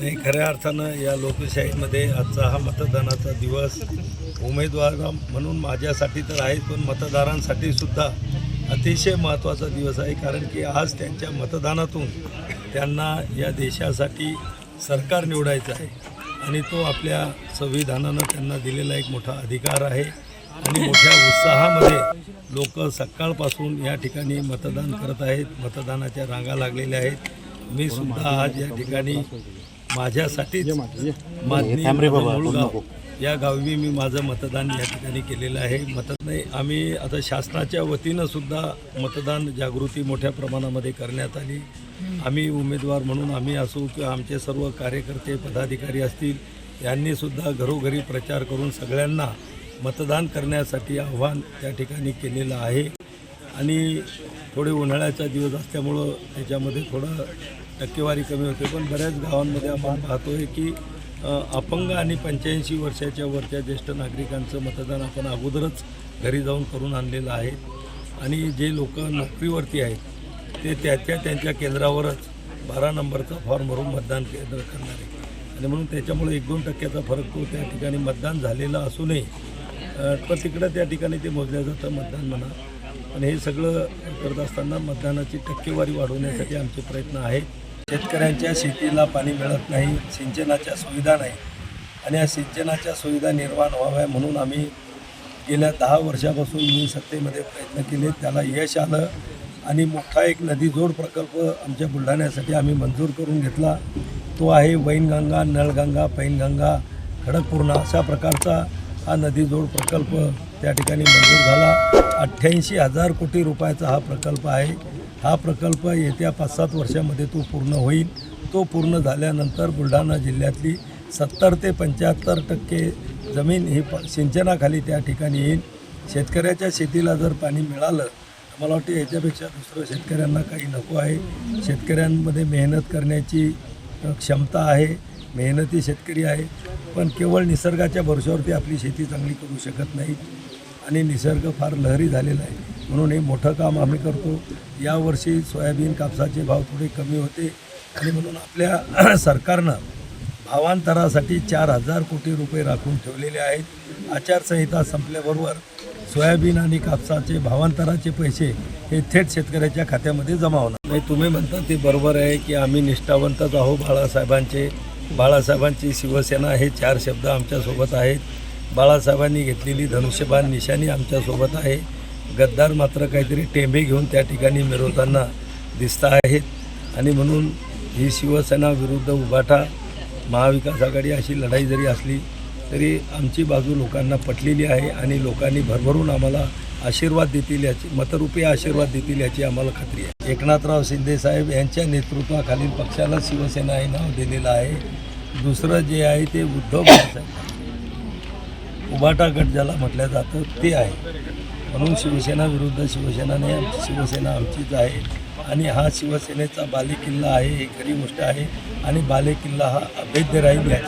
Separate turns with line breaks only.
नाही खऱ्या अर्थानं या लोकशाहीमध्ये आजचा हा मतदानाचा दिवस उमेदवार म्हणून माझ्यासाठी तर आहे पण मतदारांसाठी सुद्धा अतिशय महत्त्वाचा दिवस आहे कारण की आज त्यांच्या मतदानातून त्यांना या देशासाठी सरकार निवडायचं आहे. आणि तो आपल्या संविधानानं त्यांना दिलेला एक मोठा अधिकार आहे. आणि मोठ्या उत्साहामध्ये लोक सकाळपासून या ठिकाणी मतदान करत आहेत मतदानाच्या रांगा लागलेल्या आहेत. मी सुद्धा आज या ठिकाणी मुळगाव या गावी मी माझं मतदान या ठिकाणी केलेलं आहे. मत नाही आम्ही आता शासनाच्या वतीनं सुद्धा मतदान जागृती मोठ्या प्रमाणामध्ये करण्यात आली. आम्ही उमेदवार म्हणून आम्ही असू किंवा आमचे सर्व कार्यकर्ते पदाधिकारी असतील यांनी सुद्धा घरोघरी प्रचार करून सगळ्यांना मतदान करण्यासाठी आव्हान त्या ठिकाणी केलेलं आहे. आणि थोडे उन्हाळ्याचा दिवस असल्यामुळं त्याच्यामध्ये थोडं टक्केवारी कमी होते. पण बऱ्याच गावांमध्ये आपण पाहतोय की अपंग आणि पंच्याऐंशी वर्षाच्या वरच्या ज्येष्ठ नागरिकांचं मतदान आपण अगोदरच घरी जाऊन करून आणलेलं आहे. आणि जे लोक नोकरीवरती आहेत ते त्याच्या त्यांच्या केंद्रावरच बारा नंबरचा फॉर्म भरून मतदान केंद्र करणार आहे आणि म्हणून त्याच्यामुळे एक दोन टक्क्याचा फरक तो त्या ठिकाणी मतदान झालेलं असूनही अ, पण तिकडं त्या ठिकाणी ते मोजलं जातं मतदान म्हणा. पण हे सगळं करत असताना मतदानाची टक्केवारी वाढवण्यासाठी आमचे प्रयत्न आहेत. शेतकऱ्यांच्या शेतीला पाणी मिळत नाही सिंचनाच्या सुविधा नाही आणि या सिंचनाच्या सुविधा निर्माण व्हाव्या म्हणून आम्ही गेल्या दहा वर्षापासून मी सत्तेमध्ये प्रयत्न केले. त्याला यश आलं आणि मोठा एक नदीजोड प्रकल्प आमच्या बुलढाण्यासाठी आम्ही मंजूर करून घेतला. तो आहे वैनगंगा नळगंगा पैनगंगा खडकपूर्णा अशा प्रकारचा हा नदीजोड प्रकल्प त्या ठिकाणी मंजूर झाला. अठ्ठ्याऐंशी हजार कोटी रुपयाचा हा प्रकल्प आहे. हा प्रकल्प येत्या पाच सात वर्षामध्ये तो पूर्ण होईल. तो पूर्ण झाल्यानंतर बुलढाणा जिल्ह्यातली सत्तर ते पंच्याहत्तर टक्के जमीन ही प सिंचनाखाली त्या ठिकाणी येईल. शेतकऱ्याच्या शेतीला जर पाणी मिळालं तर मला वाटतं याच्यापेक्षा दुसरं शेतकऱ्यांना काही नको आहे. शेतकऱ्यांमध्ये मेहनत करण्याची क्षमता आहे. मेहनती शेतकरी आहे. पण केवळ निसर्गाच्या भरोश्यावरती आपली शेती चांगली करू शकत नाही. आणि निसर्ग फार लहरी झालेला आहे. म्हणून हे मोठं काम आम्ही करतो. यावर्षी सोयाबीन कापसाचे भाव थोडे कमी होते. आणि म्हणून आपल्या सरकारनं भावांतरासाठी चार हजार कोटी रुपये राखून ठेवलेले आहेत. आचारसंहिता संपल्याबरोबर सोयाबीन आणि कापसाचे भावांतराचे पैसे हे थेट शेतकऱ्याच्या खात्यामध्ये जमा होणार. नाही तुम्ही म्हणता ते बरोबर आहे की आम्ही निष्ठावंतच आहो बाळासाहेबांचे. बाळासाहेबांची शिवसेना हे चार शब्द आमच्यासोबत आहेत. बाळासाहेबांनी घेतलेली धनुष्यबाण निशाणी आमच्यासोबत आहे. गद्दार मात्र काहीतरी टेंबे घेऊन त्या ठिकाणी मिरवताना दिसत आहेत. आणि म्हणून ही शिवसेना विरुद्ध उभाठा महाविकास आघाडी अशी लढाई जरी असली तरी आमची बाजू लोकांना पटलेली आहे आणि लोकांनी भरभरून आम्हाला आशीर्वाद देतील याची मतरूपी आशीर्वाद देतील याची आम्हाला खात्री आहे. एकनाथराव शिंदेसाहेब यांच्या नेतृत्वाखालील पक्षाला शिवसेना हे नाव दिलेलं आहे. दुसरं जे आहे ते उद्धव बाळासाहेब उभाटा गट ज्याला म्हटलं जातं ते आहे. म्हणून शिवसेना विरुद्ध शिवसेनाने आमची शिवसेना आमचीच आहे. आणि हा शिवसेनेचा बालेकिल्ला आहे ही खरी गोष्ट आहे. आणि बालेकिल्ला हा अभेद्य राहील आहे